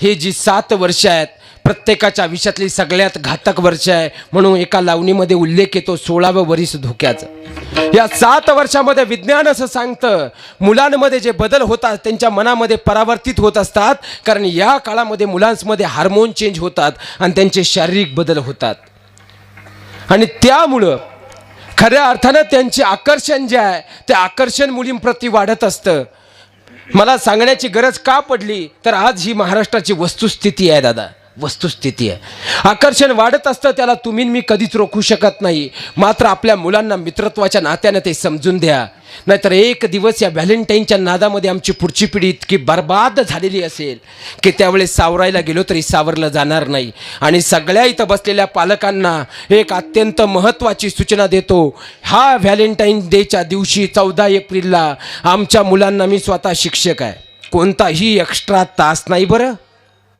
हे जी सात वर्ष आहेत प्रत्येकाच्या आयुष्यातली सगळ्यात घातक वर्ष आहे म्हणून एका लावणीमध्ये उल्लेख येतो सोळावं वरीस धोक्याचं. या सात वर्षामध्ये विज्ञान असं सांगतं मुलांमध्ये जे बदल होतात त्यांच्या मनामध्ये परावर्तित होत असतात कारण या काळामध्ये मुलांमध्ये हार्मोन चेंज होतात आणि त्यांचे शारीरिक बदल होतात. आणि त्यामुळं खऱ्या अर्थानं त्यांचे आकर्षण जे आहे ते आकर्षण मुलींप्रती वाढत असतं. मला सांगण्याची गरज का पडली? तर आज ही महाराष्ट्राची वस्तुस्थिती आहे दादा. वस्तुस्थिती आहे. आकर्षण वाढत असतं त्याला तुम्ही मी कधीच रोखू शकत नाही. मात्र आपल्या मुलांना मित्रत्वाच्या नात्यानं ते समजून द्या. नाहीतर एक दिवस या व्हॅलेंटाईनच्या नादामध्ये आमची पुढची पिढी इतकी बर्बाद झालेली असेल की त्यावेळेस सावरायला गेलो तरी सावरलं जाणार नाही. आणि सगळ्या इथं बसलेल्या पालकांना एक अत्यंत महत्त्वाची सूचना देतो हा व्हॅलेंटाईन डेच्या दिवशी चौदा एप्रिलला आमच्या मुलांना मी स्वतः शिक्षक आहे. कोणताही एक्स्ट्रा तास नाही बरं.